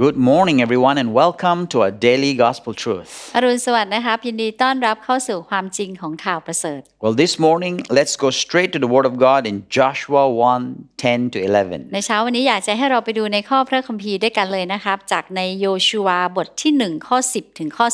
Good morning, everyone, and welcome to our daily gospel truth. อรุณสวัสดิ์นะครับยินดีต้อนรับเข้าสู่ความจริงของข่าวประเสริฐ Well, this morning, let's go straight to the Word of God in Joshua 1 10 to 11. ในเช้าวันนี้อยากจะให้เราไปดูในข้อพระคัมภีร์ด้วยกันเลยนะครับ จากในโยชูวาบทที่ 1 ข้อ 10 ถึงข้อ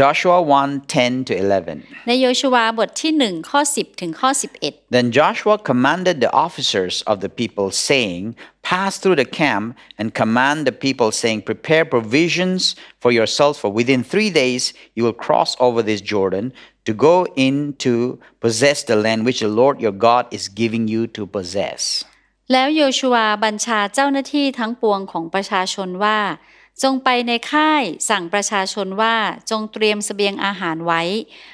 Joshua 1 10 to 11. 11 ในโยชูวาบทที่ 1 ข้อ 10 ถึงข้อ 11 Then Joshua commanded the officers of the people, saying, Pass through the camp and command the people, saying, Prepare provisions for yourselves, for within three days you will cross over this Jordan to go in to possess the land which the Lord your God is giving you to possess. แล้วโยชูวาบัญชาเจ้าหน้าที่ทั้งปวงของประชาชนว่า จงไปในค่ายสั่งประชาชนว่าจงเตรียมเสบียงอาหารไว้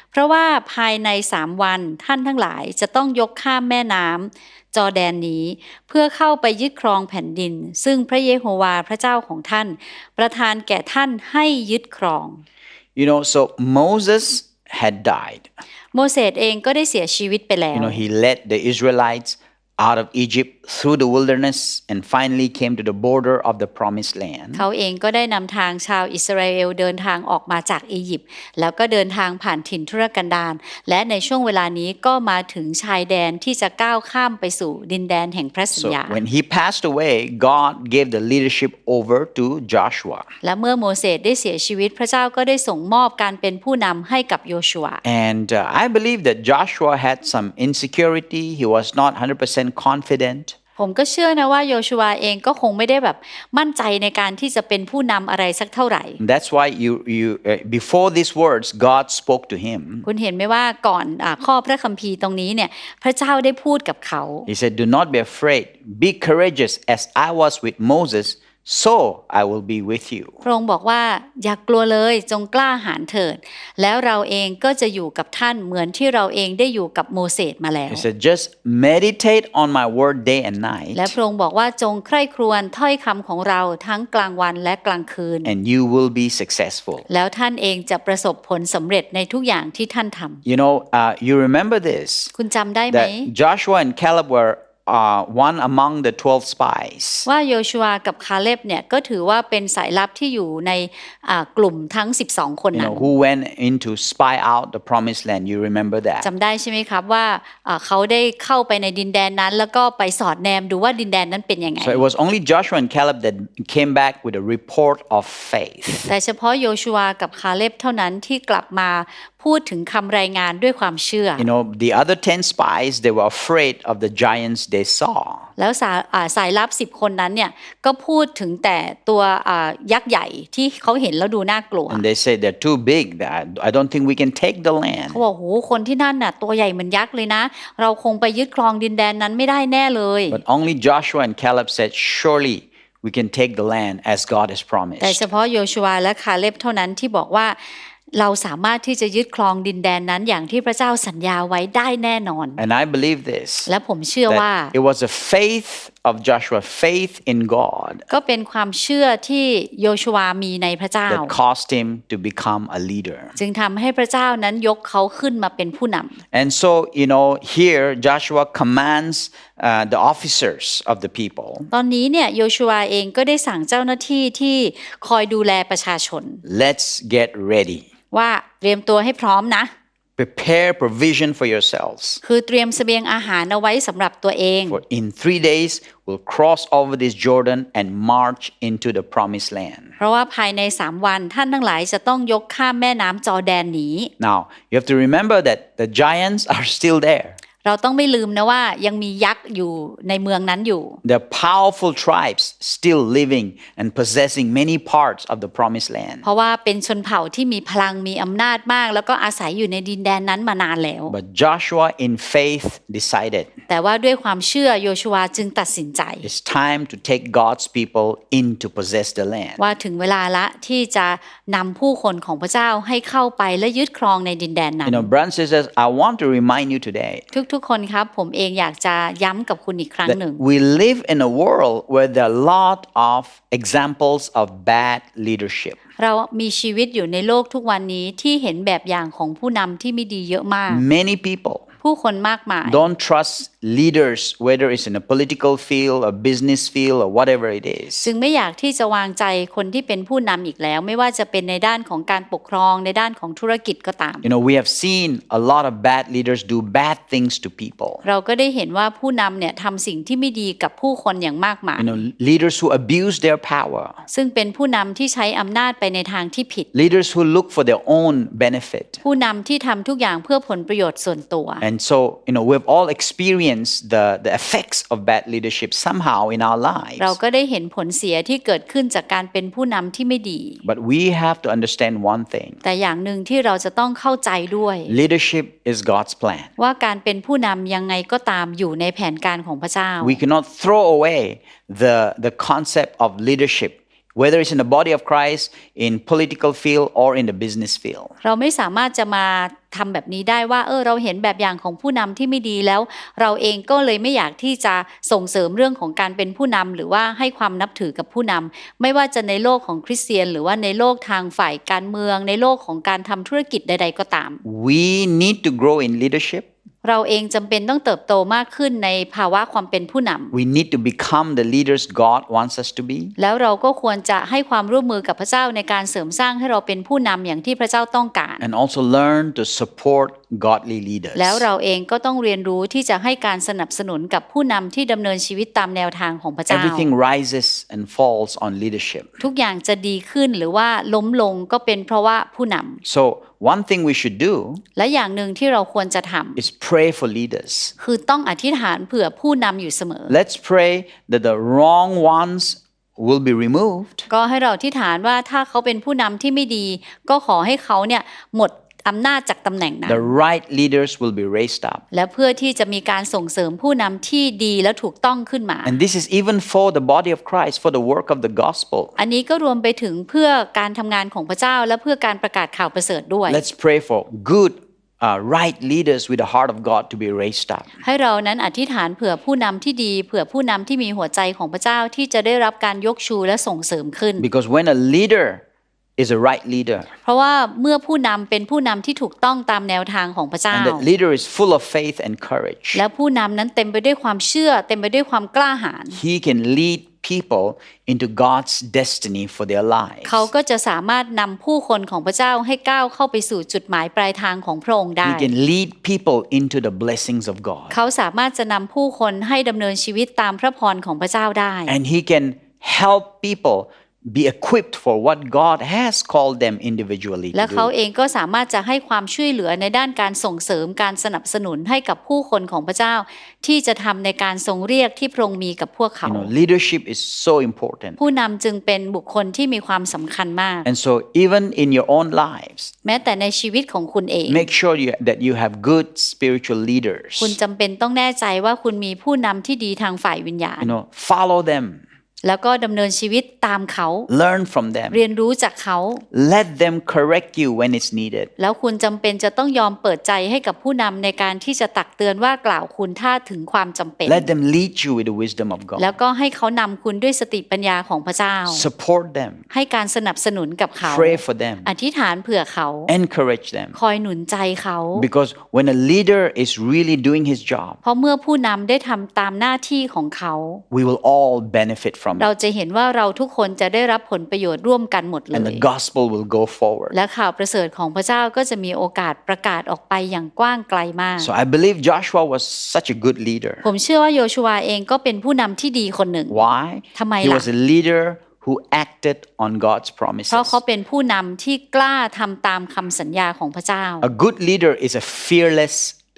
เพราะว่าภายในสามวันท่านทั้งหลายจะต้องยกข้ามแม่น้ำจอร์แดนนี้ เพื่อเข้าไปยึดครองแผ่นดิน ซึ่งพระเยโฮวาห์พระเจ้าของท่าน ประทานแก่ท่านให้ยึดครอง You know, so Moses had died. โมเสสเองก็ได้เสียชีวิตไปแล้ว You know, he led the Israelites out of Egypt through the wilderness and finally came to the border of the promised land. เขาเองก็ได้นำทางชาวอิสราเอลเดินทางออกมาจากอียิปต์แล้วก็เดินทางผ่านถิ่นทุรกันดารและในช่วงเวลานี้ก็มาถึงชายแดนที่จะก้าวข้ามไปสู่ดินแดนแห่งพระสัญ So ญา when he passed away, God gave the leadership over to Joshua. และเมื่อโมเสสได้เสียชีวิตพระเจ้าก็ได้ส่งมอบการเป็นผู้นำให้กับโยชัว And uh, I believe that Joshua had some insecurity. He was not 100% confident. ผมก็เชื่อนะว่าโยชัวเองก็คงไม่ได้แบบมั่นใจในการที่จะเป็นผู้นำอะไรสักเท่าไหร่ That's why you, you uh, before these words, God spoke to him. คุณเห็นไหมว่าก่อนอาข้อพระคัมภีร์ตรงนี้เนี่ยพระเจ้าได้พูดกับเขา He said, Do not be afraid. Be courageous as I was with Moses, so I will be with you. พระองค์บอกว่าอย่ากลัวเลยจงกล้าหาญเถิด แล้วเราเองก็จะอยู่กับท่านเหมือนที่เราเองได้อยู่กับโมเสสมาแล้ว He said, Just meditate on my word day and night, และพระองค์บอกว่าจงใคร่ครวญถ้อยคำของเราทั้งกลางวันและกลางคืน and you will be successful. แล้วท่านเองจะประสบผลสำเร็จในทุกอย่างที่ท่านทำ You know, uh, you remember this คุณจำได้ไหม that Joshua and Caleb were uh, one among the 12 spies. ว่าโยชัวกับคาเลบเนี่ยก็ถือว่าเป็นสายลับที่อยู่ในอ่ากลุ่มทั้ง 12 คน You นั้น know, who went in to spy out the promised land. You remember that? จำได้ใช่ไหมครับว่าอ่าเขาได้เข้าไปในดินแดนนั้น แล้วก็ไปสอดแนมดูว่าดินแดนนั้นเป็นยังไง So it was only Joshua and Caleb that came back with a report of faith. แต่เฉพาะโยชัวกับคาเลบเท่านั้นที่กลับมาพูดถึงคำรายงานด้วยความเชื่อ You know, the other 10 spies, they were afraid of the giants they saw. แล้วสาอ่าสายลับสิบคนนั้นเนี่ยก็พูดถึงแต่ตัวอ่ายักษ์ใหญ่ที่เขาเห็นแล้วดูน่ากลัว And they said they're too big. that I don't think we can take the land. เขาบอกโหคนที่นั่นน่ะตัวใหญ่เหมือนยักษ์เลยนะ เราคงไปยึดครองดินแดนนั้นไม่ได้แน่เลย But only Joshua and Caleb said, Surely we can take the land as God has แต่ promised. เฉพาะโยชัวและคาเลบเท่านั้นที่บอกว่า เราสามารถที่จะยึดครองดินแดนนั้นอย่างที่พระเจ้าสัญญาไว้ได้แน่นอน And I believe this และผมเชื่อว่า that it was a faith of Joshua, faith in God, ก็เป็นความเชื่อที่โยชัวมีในพระเจ้า that caused him to become a leader. จึงทำให้พระเจ้านั้นยกเขาขึ้นมาเป็นผู้นำ And so, you know, here Joshua commands uh, the officers of the people ตอนนี้เนี่ยโยชัวเองก็ได้สั่งเจ้าหน้าที่ที่คอยดูแลประชาชน let's get ready. ว่าเตรียมตัวให้พร้อมนะ Prepare provision for yourselves. คือเตรียมเสบียงอาหารเอาไว้สำหรับตัวเอง For in three days, we'll cross over this Jordan and march into the promised land. เพราะว่าภายในสามวันท่านทั้งหลายจะต้องยกข้ามแม่น้ำจอร์แดนหนี Now, you have to remember that the giants are still there. เราต้องไม่ลืมนะว่ายังมียักษ์อยู่ในเมืองนั้นอยู่ There are powerful tribes still living and possessing many parts of the promised land. เพราะว่าเป็นชนเผ่าที่มีพลังมีอำนาจมาก แล้วก็อาศัยอยู่ในดินแดนนั้นมานานแล้ว But Joshua, in faith, decided แต่ว่าด้วยความเชื่อโยชัวจึงตัดสินใจ it's time to take God's people in to possess the land. ว่าถึงเวลาละที่จะนำผู้คนของพระเจ้าให้เข้าไปและยึดครองในดินแดนนั้น You know, brothers and sisters, I want to remind you today ทุกๆคนครับ ผมเองอยากจะย้ำกับคุณอีกครั้งหนึ่ง that we live in a world where there are a lot of examples of bad leadership. เรามีชีวิตอยู่ในโลกทุกวันนี้ที่เห็นแบบอย่างของผู้นำที่ไม่ดีเยอะมาก Many people ผผู้ผู้คนมากมาย Don't trust leaders, whether it's in a political field, a business field, or whatever it is. จึงไม่อยากที่จะวางใจคนที่เป็นผู้นำอีกแล้ว ไม่ว่าจะเป็นในด้านของการปกครองในด้านของธุรกิจก็ตาม You know, we have seen a lot of bad leaders do bad things to people. เราก็ได้เห็นว่าผู้นำเนี่ยทำสิ่งที่ไม่ดีกับผู้คนอย่างมากมาย You know, leaders who abuse their power, ซึ่งเป็นผู้นำที่ใช้อำนาจไปในทางที่ผิด leaders who look for their own benefit. ผู้นำที่ทำทุกอย่างเพื่อผลประโยชน์ส่วนตัว And so, you know, we've all experienced the, the effects of bad leadership somehow in our lives. เราก็ได้เห็นผลเสียที่เกิดขึ้นจากการเป็นผู้นำที่ไม่ดี But we have to understand one thing แต่อย่างหนึ่งที่เราจะต้องเข้าใจด้วย leadership is God's plan. ว่าการเป็นผู้นำยังไงก็ตามอยู่ในแผนการของพระเจ้า We cannot throw away the, the concept of leadership, whether it's in the body of Christ, in political field, or in the business field. เราไม่สามารถจะมาทำแบบนี้ได้ว่าเออเราเห็นแบบอย่างของผู้นำที่ไม่ดีแล้ว เราเองก็เลยไม่อยากที่จะส่งเสริมเรื่องของการเป็นผู้นำหรือว่าให้ความนับถือกับผู้นำไม่ว่าจะในโลกของคริสเตียน หรือว่าในโลกทางฝ่ายการเมือง ในโลกของการทำธุรกิจใด ๆ ก็ตาม We need to grow in leadership. เราเองจำเป็นต้องเติบโตมากขึ้นในภาวะความเป็นผู้นำ We need to become the leaders God wants us to be. แล้วเราก็ควรจะให้ความร่วมมือกับพระเจ้าในการเสริมสร้างให้เราเป็นผู้นำอย่างที่พระเจ้าต้องการ And also learn to support godly leaders. แล้วเราเองก็ต้องเรียนรู้ที่จะให้การสนับสนุนกับผู้นำที่ดำเนินชีวิตตามแนวทางของพระเจ้า Everything rises and falls on leadership. ทุกอย่างจะดีขึ้นหรือว่าล้มลงก็เป็นเพราะว่าผู้นำ So, one thing we should do และอย่างหนึ่งที่เราควรจะทำ is pray for leaders. คือต้องอธิษฐานเผื่อผู้นำอยู่เสมอ Let's pray that the wrong ones will be removed ก็ให้เราอธิษฐานว่าถ้าเขาเป็นผู้นำที่ไม่ดี ก็ขอให้เขาเนี่ยหมด อำนาจจากตำแหน่งนั้น the right leaders will be raised up. และเพื่อที่จะมีการส่งเสริมผู้นำที่ดีและถูกต้องขึ้นมา And this is even for the body of Christ, for the work of the gospel. อันนี้ก็รวมไปถึงเพื่อการทำงานของพระเจ้าและเพื่อการประกาศข่าวประเสริฐด้วย Let's pray for good, uh, right leaders with the heart of God to be raised up. ให้เรานั้นอธิษฐานเผื่อผู้นำที่ดีเผื่อผู้นำที่มีหัวใจของพระเจ้าที่จะได้รับการยกชูและส่งเสริมขึ้น Because when a leader is a right leader, เพราะว่าเมื่อผู้นำเป็นผู้นำที่ถูกต้องตามแนวทางของพระเจ้า and that leader is full of faith and courage, และผู้นำนั้นเต็มไปด้วยความเชื่อ เต็มไปด้วยความกล้าหาญ he can lead people into God's destiny for their lives. เขาก็จะสามารถนำผู้คนของพระเจ้าให้ก้าวเข้าไปสู่จุดหมายปลายทางของพระองค์ได้ He can lead people into the blessings of God. เขาสามารถจะนำผู้คนให้ดำเนินชีวิตตามพระพรของพระเจ้าได้ And he can help people be equipped for what God has called them individually และ to เขา do. เองก็สามารถจะให้ความช่วยเหลือในด้านการส่งเสริมการสนับสนุนให้กับผู้คนของพระเจ้า ที่จะทำในการทรงเรียกที่พระองค์มีกับพวกเขา You know, leadership is so important. ผู้นำจึงเป็นบุคคลที่มีความสำคัญมาก And so, even in your own lives, แม้แต่ในชีวิตของคุณเอง make sure you, that you have good spiritual leaders. คุณจำเป็นต้องแน่ใจว่าคุณมีผู้นำที่ดีทางฝ่ายวิญญาณ You know, follow them, แล้วก็ดำเนินชีวิตตามเขา learn from them, เรียนรู้จากเขา let them correct you when it's needed. แล้วคุณจำเป็นจะต้องยอมเปิดใจให้กับผู้นำในการที่จะตักเตือนว่ากล่าวคุณถ้าถึงความจำเป็น Let them lead you with the wisdom of แล้ว God. ก็ให้เขานำคุณด้วยสติปัญญาของพระเจ้า Support them, ให้การสนับสนุนกับเขา pray for them, อธิษฐานเผื่อเขา encourage them. คอยหนุนใจเขา Because when a leader is really doing his job, เพราะเมื่อผู้นำได้ทำตามหน้าที่ของเขา we will all benefit from เรา it. จะเห็นว่าเราทุกคนจะได้รับผลประโยชน์ร่วมกันหมดเล And ย the gospel will go forward. และข่าวประเสริฐของพระเจ้าก็จะมีโอกาสประกาศออกไปอย่างกว้างไกลมาก So I believe Joshua was such a good leader. ผมเชื่อว่าโยชัวเองก็เป็นผู้นำที่ดีคนหนึ่ง Why? ทำไม He ล่ะ was a leader who acted on God's เพราะ promises. เขาเป็นผู้นำที่กล้าทำตามคำสัญญาของพระเจ้า A good leader is a fearless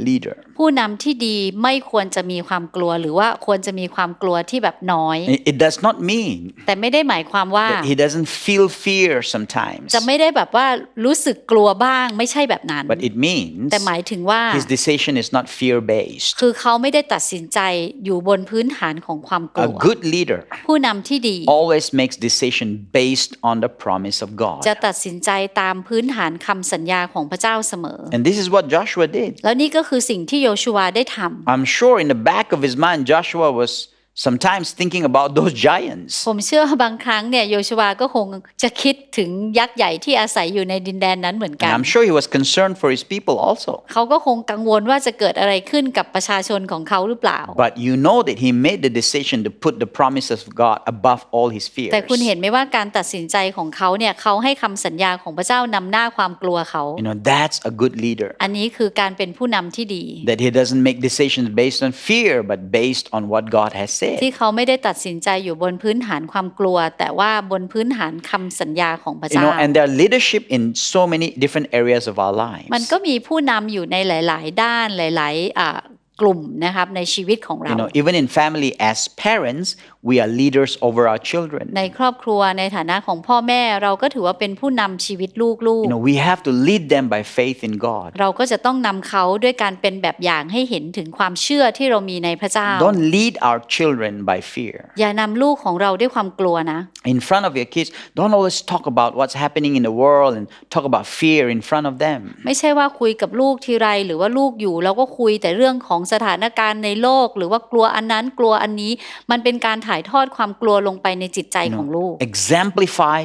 leader. ผู้นำที่ดีไม่ควรจะมีความกลัวหรือว่าควรจะมีความกลัวที่แบบน้อย It it does not mean แต่ไม่ได้หมายความว่า that he doesn't feel fear sometimes, จะไม่ได้แบบว่ารู้สึกกลัวบ้างไม่ใช่แบบนั้น but it means แต่หมายถึงว่า his decision is not fear based. คือเขาไม่ได้ตัดสินใจอยู่บนพื้นฐานของความก A ลัว good leader ผู้นำที่ดี always makes decision based on the promise of God. จะตัดสินใจตามพื้นฐานคำสัญญาของพระเจ้าเสมอ And this is what Joshua did. แล้วนี่ก็คือสิ่งที่โยชัวได้ทำ I'm sure in the back of his mind, Joshua was sometimes thinking about those giants. ผมเชื่อว่าบางครั้งเนี่ยโยชูวาก็คงจะคิดถึงยักษ์ใหญ่ที่อาศัยอยู่ในดินแดนนั้นเหมือนกั And น I'm sure he was concerned for his people also. เขาก็คงกังวลว่าจะเกิดอะไรขึ้นกับประชาชนของเขาหรือเปล่า But you know that he made the decision to put the promises of God above all his fears. แต่คุณเห็นไหมว่าการตัดสินใจของเขาเนี่ยเขาให้คำสัญญาของพระเจ้านำหน้าความกลัวเขา You know, that's a good leader. อันนี้คือการเป็นผู้นำที่ดี That he doesn't make decisions based on fear, but based on what God has said. ที่เขาไม่ได้ตัดสินใจอยู่บนพื้นฐานความกลัว แต่ว่าบนพื้นฐานคำสัญญาของพระ You เจ้า know, and there are leadership in so many different areas of our lives. มันก็มีผู้นำอยู่ในหลาย ๆ ด้านหลายๆอ่า กลุ่มนะครับในชีวิตของเรา You know, even in family, as parents, we are leaders over our children. ในครอบครัวในฐานะของพ่อแม่เราก็ถือว่าเป็นผู้นำชีวิตลูก You know, we have to lead them by faith in God. ๆเราก็จะต้องนำเขาด้วยการเป็นแบบอย่างให้เห็นถึงความเชื่อที่เรามีในพระเจ้า Don't lead our children by fear. อย่านำลูกของเราด้วยความกลัวนะ In front of your kids, don't always talk about what's happening in the world and talk about fear in front of them. ไม่ใช่ว่าคุยกับลูกทีไรหรือว่าลูกอยู่เราก็คุยแต่เรื่องของสถานการณ์ในโลก หรือว่ากลัวอันนั้นกลัวอันนี้ มันเป็นการถ่ายทอดความกลัวลงไปในจิตใจของลูก Exemplify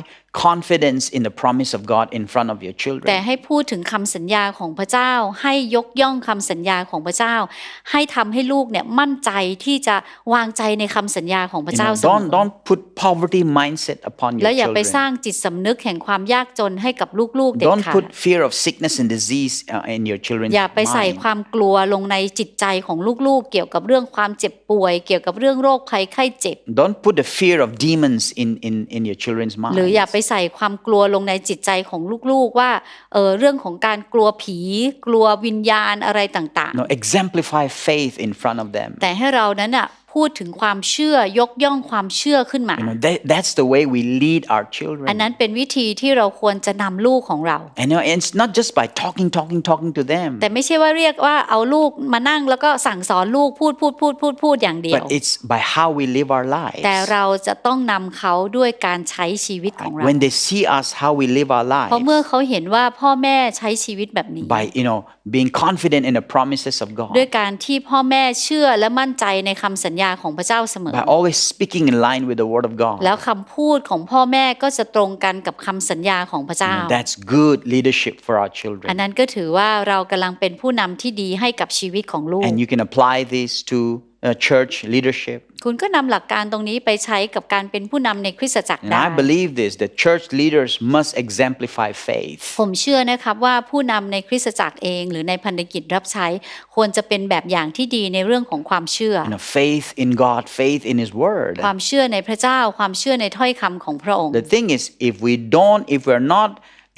confidence in the promise of God in front of your แต่ children. ให้พูดถึงคำสัญญาของพระเจ้า ให้ยกย่องคำสัญญาของพระเจ้า ให้ทำให้ลูกเนี่ยมั่นใจที่จะวางใจในคำสัญญาของพระ You เจ้า know, เสม don't อ don't put poverty mindset upon และ your อย่าไปสร้าง children. จิตสำนึกแห่งความยากจนให้กับลูกๆเด็ด Don't ขาด put fear of sickness and disease uh, in your children's อย่าไปใส่ mind. ความกลัวลงในจิตใจของลูกๆ เกี่ยวกับเรื่องความเจ็บป่วย เกี่ยวกับเรื่องโรคภัยไข้เจ็บ Don't put the fear of demons in, in, in your children's หรืออย่า minds. ไปใส่ความกลัวลงในจิตใจของลูกๆว่าเออเรื่องของการกลัวผี กลัววิญญาณอะไรต่าง No, exemplify faith in front of them. ๆแต่ให้เรานั้นอะ พูดถึงความเชื่อยกย่องความเชื่อขึ้นมา You know, that, that's the way we lead our children. อันนั้นเป็นวิธีที่เราควรจะนำลูกของเรา And you know, and it's not just by talking, talking, talking to them, แต่ไม่ใช่ว่าเรียกว่าเอาลูกมานั่งแล้วก็สั่งสอนลูกพูดพูดพูดพูดพูดอย่างเดียว but it's by how we live our lives. แต่เราจะต้องนำเขาด้วยการใช้ชีวิตของเรา When they see us, how we live our เพราะเมื่อ lives, เขาเห็นว่าพ่อแม่ใช้ชีวิตแบบนี้ by you know being confident in the promises of God, ด้วยการที่พ่อแม่เชื่อและมั่นใจในคำสัญญาของพระเจ้าเสมอ by always speaking in line with the Word of God. แล้วคำพูดของพ่อแม่ก็จะตรงกันกับคำสัญญาของพระ You เจ้า know, that's good leadership for our อัน children. นั้นก็ถือว่าเรากำลังเป็นผู้นำที่ดีให้กับชีวิตของลูก And you can apply this to uh, church leadership. คุณก็นำหลักการตรงนี้ไปใช้กับการเป็นผู้นำในคริสตจักร And ได้ I believe this that church leaders must exemplify faith. ผมเชื่อนะครับว่าผู้นำในคริสตจักรเอง หรือในพันธกิจรับใช้ควรจะเป็นแบบอย่างที่ดีในเรื่องของความเชื่อ You know, faith in God, faith in His Word. ความเชื่อในพระเจ้าความเชื่อในถ้อยคำของพระองค์ The thing is, if we don't, if we're not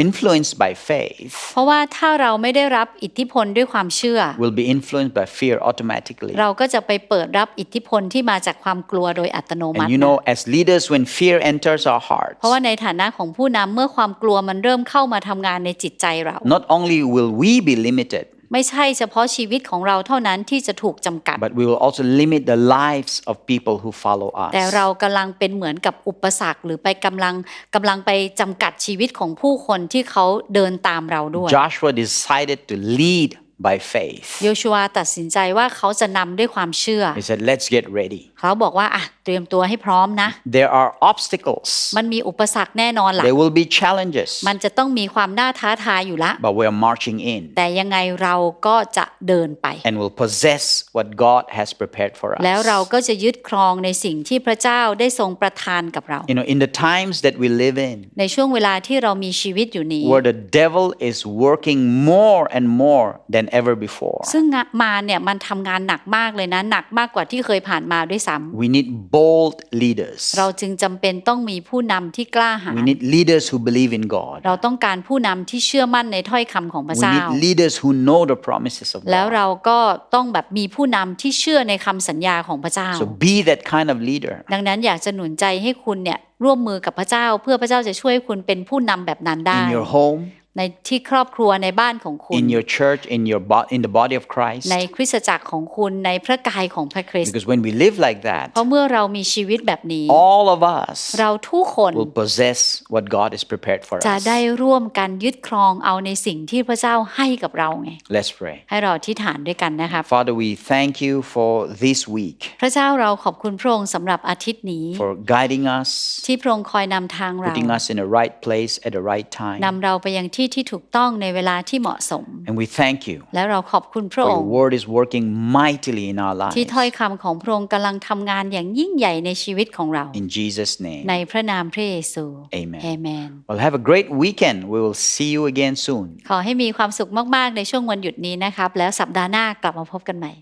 influenced by faith, เพราะว่าถ้าเราไม่ได้รับอิทธิพลด้วยความเชื่อ we'll be influenced by fear automatically. เราก็จะไปเปิดรับอิทธิพลที่มาจากความกลัวโดยอัตโนมั And ติ you นะ know, as leaders, when fear enters our เพ hearts, ราะว่าในฐานะของผู้นำเมื่อความกลัวมันเริ่มเข้ามาทำงานในจิตใจเรา not only will we be limited, ไม่ใช่เฉพาะชีวิตของเราเท่านั้นที่จะถูกจำกัด but we will also limit the lives of people who follow แต่ us. เรากำลังเป็นเหมือนกับอุปสรรคหรือไปกำลังกำลังไปจำกัดชีวิตของผู้คนที่เขาเดินตามเราด้วย Joshua decided to lead by faith. โยชัวตัดสินใจว่าเขาจะนำด้วยความเชื่อ He said, Let's get ready. เขาบอกว่าอะเตรียมตัวให้พร้อมนะ There are obstacles, มันมีอุปสรรคแน่นอนล่ะ there will be challenges, มันจะต้องมีความน่าท้าทายอยู่ละ but we are marching in แต่ยังไงเราก็จะเดินไป and will possess what God has prepared for แล้วเรา us. ก็จะยึดครองในสิ่งที่พระเจ้าได้ทรงประทานกับเรา You know, in the times that we live in, ในช่วงเวลาที่เรามีชีวิตอยู่นี้ where the devil is working more and more than ever before, ซึ่งงานมารเนี่ยมันทำงานหนักมากเลยนะหนักมากกว่าที่เคยผ่านมาด้วยซ้ำ we need bold leaders. เราจึงจำเป็นต้องมีผู้นำที่กล้าหาญ We need leaders who believe in God. เราต้องการผู้นำที่เชื่อมั่นในถ้อยคำของพระ We เจ้า need leaders who know the promises of แล้ว God. เราก็ต้องแบบมีผู้นำที่เชื่อในคำสัญญาของพระเจ้า So be that kind of leader. ดังนั้นอยากจะหนุนใจให้คุณเนี่ยร่วมมือกับพระเจ้า เพื่อพระเจ้าจะช่วยคุณเป็นผู้นำแบบนั้นได้ in your home, ในที่ครอบครัวในบ้านของคุณ in your church, in your bo- in the body of Christ. ในคริสตจักรของคุณในพระกายของพระคริสต์ Because when we live like เพ that, ราะเมื่อเรามีชีวิตแบบนี้ all of us เราทุกคน will possess what God has prepared for จะ us. ได้ร่วมกันยึดครองเอาในสิ่งที่พระเจ้าให้กับเราไง Let's pray. ให้เราที่ฐานด้วยกันนะครับ Father, we thank you for this week, พระเจ้าเราขอบคุณพระองค์สำหรับอาทิตย์นี้ for guiding us, ที่พระองค์คอยนำทางเรา putting us in the right place at the right time. นำเราไปยังที่ที่ถูกต้องในเวลาที่เหมาะสม And we thank you และเราขอบคุณพระ for อง your ค์ word is working mightily in our ที่ lives. ถ้อยคำของพระองค์กำลังทำงานอย่างยิ่งใหญ่ในชีวิตของเรา In Jesus' name. ในพระนามพระเยซู Amen. เอเมน Well, have a great weekend. We will see you again soon. ขอให้มีความสุขมาก ๆ ในช่วงวันหยุดนี้นะครับ แล้วสัปดาห์หน้ากลับมาพบกันใหม่